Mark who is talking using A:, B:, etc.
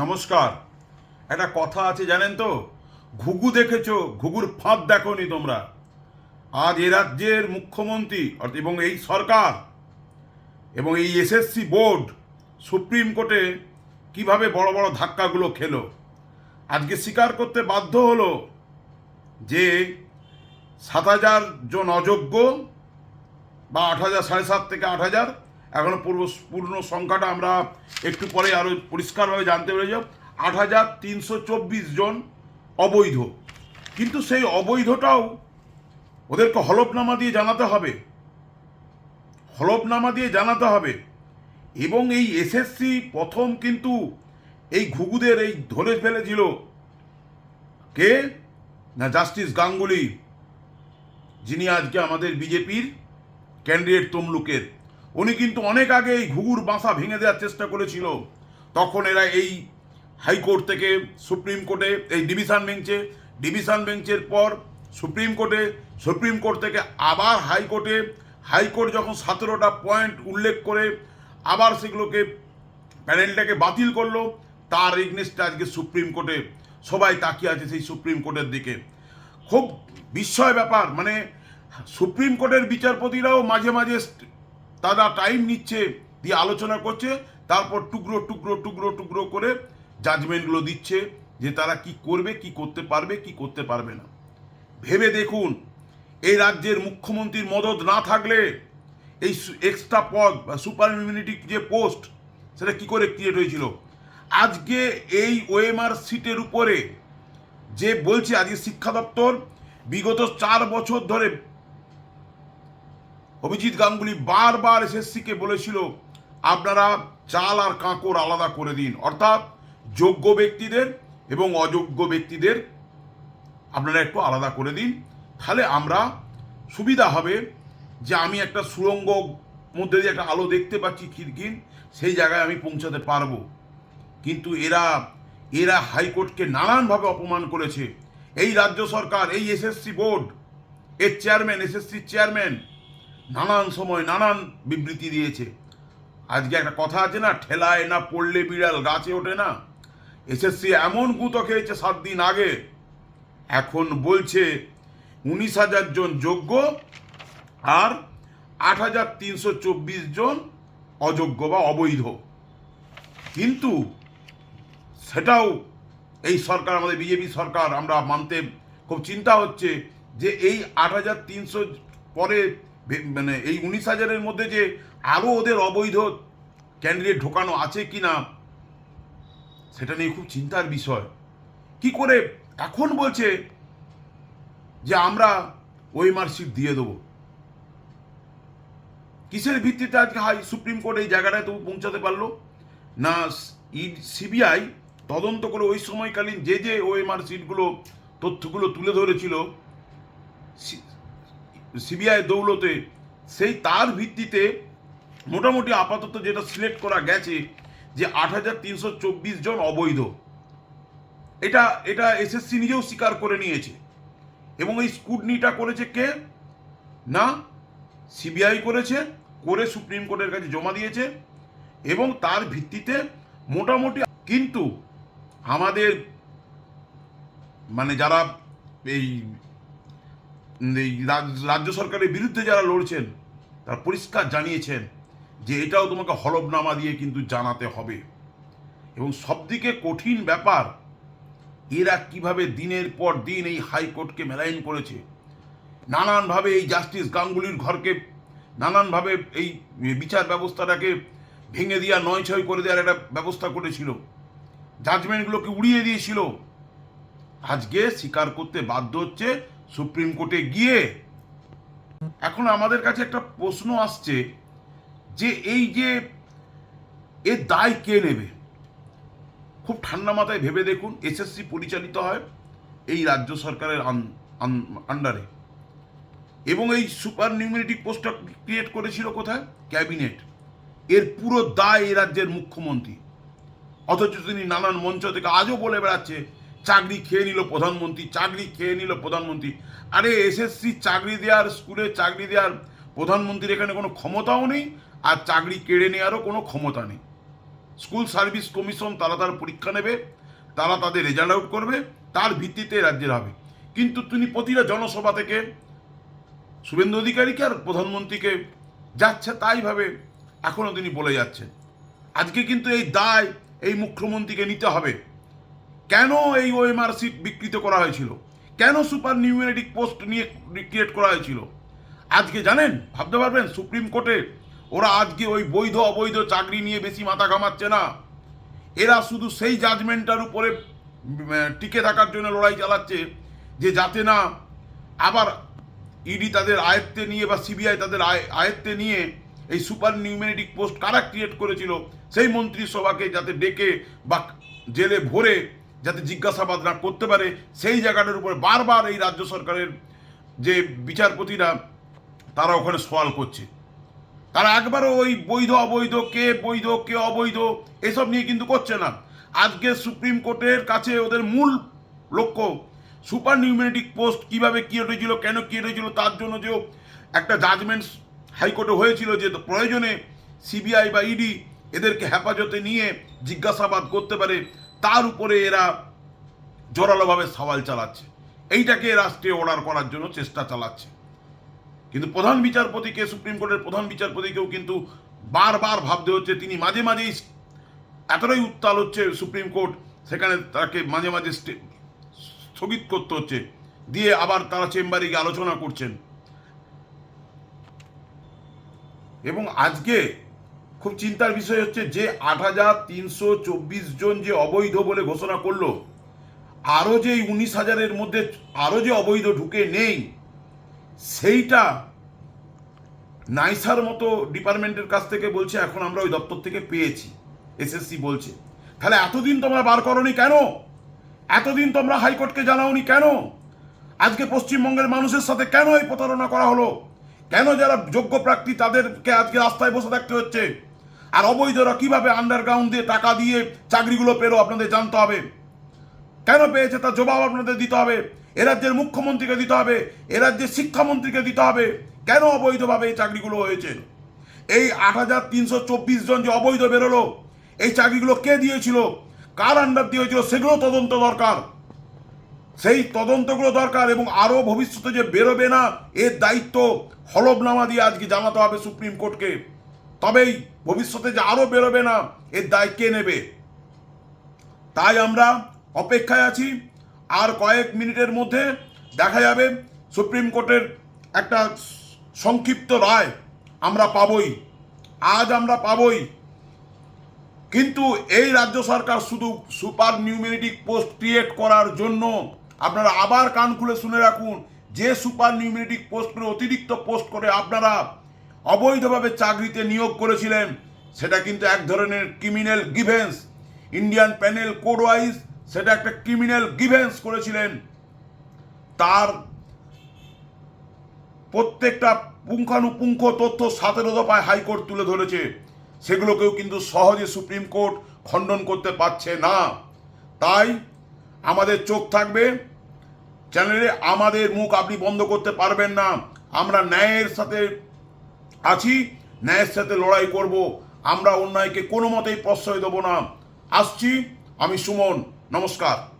A: নমস্কার। একটা কথা আছে জানেন তো? ঘুঘু দেখেছ? ঘুঘুর ফাঁদ দেখোনি তোমরা। আজ এ রাজ্যের মুখ্যমন্ত্রী অর্থাৎ এবং এই সরকার এবং এই এসএসসি বোর্ড সুপ্রিম কোর্টে কীভাবে বড় বড় ধাক্কাগুলো খেলো? আজকে স্বীকার করতে বাধ্য হলো যে সাত হাজার জন অযোগ্য বা আট হাজার, সাড়ে সাত থেকে আট হাজার এখনও পূর্ব, পূর্ণ সংখ্যাটা আমরা একটু পরে আরও পরিষ্কারভাবে জানতে পেরে যাব আট হাজার তিনশো চব্বিশ জন অবৈধ। কিন্তু সেই অবৈধটাও ওদেরকে হলফনামা দিয়ে জানাতে হবে। হলফনামা দিয়ে জানাতে হবে। এবং এই এসএসসি প্রথম কিন্তু এই ঘুঘুদের এই ধরে ফেলেছিল। কে? না, জাস্টিস গাঙ্গুলি, যিনি আজকে আমাদের বিজেপির ক্যান্ডিডেট তমলুকের। উনি কিন্তু অনেক আগে এই ঘুঘুর বাসা ভেঙে দেওয়ার চেষ্টা করেছিল। তখন এরা এই হাইকোর্ট থেকে সুপ্রিম কোর্টে এই ডিভিশন বেঞ্চে, ডিভিশন বেঞ্চের পর সুপ্রিম কোর্টে, সুপ্রিম কোর্ট থেকে আবার হাইকোর্টে, হাইকোর্ট যখন সতেরোটা পয়েন্ট উল্লেখ করে আবার সেগুলোকে প্যানেলটাকে বাতিল করল, তার এগনেস্টে আজকে সুপ্রিম কোর্টে সবাই তাকিয়ে আছে সেই সুপ্রিম কোর্টের দিকে। খুব বিস্ময় ব্যাপার মানে সুপ্রিম কোর্টের বিচারপতিরাও মাঝে মাঝে তারা টাইম নিচ্ছে দিয়ে আলোচনা করছে, তারপর টুকরো টুকরো টুকরো টুকরো করে জাজমেন্টগুলো দিচ্ছে যে তারা কি করবে, কি করতে পারবে, কি করতে পারবে না। ভেবে দেখুন, এই রাজ্যের মুখ্যমন্ত্রীর মদত না থাকলে এই এক্সট্রা পদ বা সুপার ইমিউনিটি যে পোস্ট সেটা কি করে ক্রিয়েট হয়েছিল? আজকে এই ওএমআর সিটের উপরে যে বলছে আজকে শিক্ষা দপ্তর, বিগত চার বছর ধরে অভিজিৎ গাঙ্গুলি বারবার এসএসসিকে বলেছিল, আপনারা চাল আর কাঁকড় আলাদা করে দিন। অর্থাৎ যোগ্য ব্যক্তিদের এবং অযোগ্য ব্যক্তিদের আপনারা একটু আলাদা করে দিন। তাহলে আমরা সুবিধা হবে যে আমি একটা সুরঙ্গ মধ্যে দিয়ে একটা আলো দেখতে পাচ্ছি খিরকিন সেই জায়গায় আমি পৌঁছাতে পারব। কিন্তু এরা এরা হাইকোর্টকে নানানভাবে অপমান করেছে। এই রাজ্য সরকার, এই এসএসসি বোর্ড, এর চেয়ারম্যান এসএসসি চেয়ারম্যান নানান সময় নানান বিবৃতি দিয়েছে। আজকে একটা কথা আছে না, ঠেলায় না পড়লে বিড়াল, গাছে ওঠে না। এসএসসি এমন গুঁতো খেয়েছে সাত দিন আগে। এখন বলছে উনিশ হাজার জন যোগ্য আর আট হাজার তিনশো চব্বিশ জন অযোগ্য বা অবৈধ। কিন্তু সেটাও এই সরকার, আমাদের বিজেপি সরকার, আমরা মানতে খুব চিন্তা হচ্ছে যে এই আট হাজার তিনশো পরে মানে এই উনিশ হাজারের মধ্যে যে আরও ওদের অবৈধ ক্যান্ডিডেট ঢোকানো আছে কি না সেটা নিয়ে খুব চিন্তার বিষয়। কি করে এখন বলছে যে আমরা ওই মার্কশিট দিয়ে দেবো? কিসের ভিত্তিতে আজকে হাই সুপ্রিম কোর্ট এই জায়গাটায় তবু পৌঁছাতে পারল? না সিবিআই তদন্ত করে ওই সময়কালীন যে যে ওএমআর সিটগুলো তথ্যগুলো তুলে ধরেছিল সিবিআই দৌলতে, সেই তার ভিত্তিতে মোটামুটি আপাতত যেটা সিলেক্ট করা গেছে যে আট হাজার তিনশো চব্বিশ জন অবৈধ। এটা এটা এসএসসি নিজেও স্বীকার করে নিয়েছে। এবং এই স্কুটনিটা করেছে কে? না, সিবিআই করেছে, করে সুপ্রিম কোর্টের কাছে জমা দিয়েছে। এবং তার ভিত্তিতে মোটামুটি, কিন্তু আমাদের মানে যারা এই রাজ্য সরকারের বিরুদ্ধে যারা লড়ছেন, তারা পরিষ্কার জানিয়েছেন যে এটাও তোমাকে হলফনামা দিয়ে কিন্তু জানাতে হবে। এবং সবদিকে কঠিন ব্যাপার, এরা কীভাবে দিনের পর দিন এই হাইকোর্টকে মেলাইন করেছে, নানানভাবে এই জাস্টিস গাঙ্গুলির ঘরকে, নানানভাবে এই বিচার ব্যবস্থাটাকে ভেঙে দেওয়া নয় ছয় করে দেওয়ার একটা ব্যবস্থা করেছিল। জাজমেন্টগুলোকে উড়িয়ে দিয়েছিল। আজকে স্বীকার করতে বাধ্য হচ্ছে সুপ্রিম কোর্টে গিয়ে এখন আমাদের কাছে একটা প্রশ্ন আসছে যে এই যে এর দায় কে নেবে? খুব ঠান্ডা মাথায় ভেবে দেখুন, এসএসসি পরিচালিত হয় এই রাজ্য সরকারের আন- আন- আন্ডারে এবং এই সুপার নিউমিনেটিক পোস্টটা ক্রিয়েট করেছিল কোথায়? ক্যাবিনেট। এর পুরো দায় এই রাজ্যের মুখ্যমন্ত্রী। অথচ তিনি নানান মঞ্চ থেকে আজও বলে বেড়াচ্ছে চাকরি খেয়ে নিল প্রধানমন্ত্রী, চাকরি খেয়ে নিল প্রধানমন্ত্রী। আরে এসএসসি চাকরি দেওয়ার স্কুলে চাকরি দেওয়ার প্রধানমন্ত্রীর এখানে কোনো ক্ষমতাও নেই আর চাকরি কেড়ে নেওয়ারও কোনো ক্ষমতা নেই। স্কুল সার্ভিস কমিশন তারা তার পরীক্ষা নেবে, তারা তাদের রেজাল্ট আউট করবে, তার ভিত্তিতে রাজ্যের হবে। কিন্তু তিনি প্রতিটা জনসভা থেকে শুভেন্দু অধিকারীকে আর প্রধানমন্ত্রীকে যাচ্ছে তাইভাবে এখনও তিনি বলে যাচ্ছেন। আজকে কিন্তু এই দায় এই মুখ্যমন্ত্রীকে নিতে হবে। কেন এই ওএমআর সিট বিকৃত করা হয়েছিল? কেন সুপার নিউমেরিটিক পোস্ট নিয়ে ক্রিয়েট করা হয়েছিল? আজকে জানেন? ভাবতে পারবেন? সুপ্রিম কোর্টে ওরা আজকে ওই বৈধ, অবৈধ চাকরি নিয়ে বেশি মাথা ঘামাচ্ছে না। এরা শুধু সেই জাজমেন্টটার উপরে টিকে থাকার জন্য লড়াই চালাচ্ছে যে যাতে না আবার ইডি তাদের আয়ত্তে নিয়ে বা সিবিআই তাদের আয়- আয়ত্তে নিয়ে এই সুপার নিউমেরিটিক পোস্ট কারা ক্রিয়েট করেছিল, সেই মন্ত্রিসভাকে যাতে ডেকে বা জেলে ভরে যাতে জিজ্ঞাসাবাদ না করতে পারে, সেই জায়গাটার উপরে বারবার এই রাজ্য সরকারের যে বিচারপতিরা, তারা ওখানে সওয়াল করছে। তারা একবারও ওই বৈধ, অবৈধ, কে বৈধ, কে অবৈধ, এসব নিয়ে কিন্তু করছে না। আজকে সুপ্রিম কোর্টের কাছে ওদের মূল লক্ষ্য, সুপার নিউমেরিটিক পোস্ট কীভাবে ক্রিয়েট হয়েছিল, কেন ক্রিয়েট হয়েছিল, তার জন্য যে একটা জাজমেন্ট হাইকোর্টে হয়েছিল যে প্রয়োজনে সিবিআই বা ইডি এদেরকে হেফাজতে নিয়ে জিজ্ঞাসাবাদ করতে পারে। তার উপরে এরা জোরালোভাবে সওয়াল চালাচ্ছে। এইটাকে রাষ্ট্রীয় অর্ডার করার জন্য চেষ্টা চালাচ্ছে। কিন্তু প্রধান বিচারপতিকে, সুপ্রিম কোর্টের প্রধান বিচারপতিকেও কিন্তু বারবার ভাবতে হচ্ছে। তিনি মাঝে মাঝেই এতটাই উত্তাল হচ্ছে সুপ্রিম কোর্ট, সেখানে তাকে মাঝে মাঝে স্থগিত করতে হচ্ছে। দিয়ে আবার তারা চেম্বারে গিয়ে আলোচনা করছেন। এবং আজকে খুব চিন্তার বিষয় হচ্ছে যে আট হাজার তিনশো চব্বিশ জন যে অবৈধ বলে ঘোষণা করল, আরও যে উনিশ হাজারের মধ্যে আরও যে অবৈধ ঢুকে নেই, সেইটা নাইসার মতো ডিপার্টমেন্টের কাছ থেকে বলছে, এখন আমরা ওই দপ্তর থেকে পেয়েছি, এসএসসি বলছে। তাহলে এতদিন তোমরা বার করনি কেন? এতদিন তোমরা হাইকোর্টকে জানাওনি কেন? আজকে পশ্চিমবঙ্গের মানুষের সাথে কেন এই প্রতারণা করা হলো? কেন যারা যোগ্য প্রার্থী তাদেরকে আজকে রাস্তায় বসে থাকতে হচ্ছে? আর অবৈধরা কীভাবে আন্ডারগ্রাউন্ড দিয়ে টাকা দিয়ে চাকরিগুলো পেল আপনাদের জানতে হবে। কেন পেয়েছে তার জবাব আপনাদের দিতে হবে। এ রাজ্যের মুখ্যমন্ত্রীকে দিতে হবে। এ রাজ্যের শিক্ষামন্ত্রীকে দিতে হবে। কেন অবৈধভাবে এই চাকরিগুলো হয়েছে? এই আট হাজার তিনশো চব্বিশ জন যে অবৈধ বেরোলো, এই চাকরিগুলো কে দিয়েছিল? কার আন্ডার দিয়ে হয়েছিল? সেগুলো তদন্ত দরকার। সেই তদন্তগুলো দরকার এবং আরও ভবিষ্যতে যে বেরোবে না, এর দায়িত্ব হলফনামা দিয়ে আজকে জানাতে হবে সুপ্রিম কোর্টকে। তবেই ভবিষ্যতে যে আরও বেরোবে না, এর দায় কে নেবে? তাই আমরা অপেক্ষায় আছি। আর কয়েক মিনিটের মধ্যে দেখা যাবে সুপ্রিম কোর্টের একটা সংক্ষিপ্ত রায় আমরা পাবই। আজ আমরা পাবই। কিন্তু এই রাজ্য সরকার শুধু সুপার নিউমেরিটিক পোস্ট ক্রিয়েট করার জন্য, আপনারা আবার কান খুলে শুনে রাখুন, যে সুপার নিউমেরিটিক পোস্ট করে অতিরিক্ত পোস্ট করে আপনারা অবৈধভাবে চাকরিতে নিয়োগ করেছিলেন। সেটা কিন্তু এক ধরনের criminal grievance Indian penal code wise সেটা একটা ক্রিমিনাল গিভেন্স করেছিলেন। তার প্রত্যেকটা পুঙ্খানুপুঙ্খ তথ্য সতেরো দফায় হাইকোর্ট তুলে ধরেছে। সেগুলোকেও কিন্তু সহজে সুপ্রিম কোর্ট খণ্ডন করতে পারছে না। তাই আমাদের চোখ থাকবে, চ্যানেলে আমাদের মুখ আপনি বন্ধ করতে পারবেন না। আমরা ন্যায়ের সাথে আছি, ন্যায়ের সাথে লড়াই করব। আমরা অন্যায়কে কোনো মতেই প্রশ্রয় দেবো না। আসছি, আমি সুমন, নমস্কার।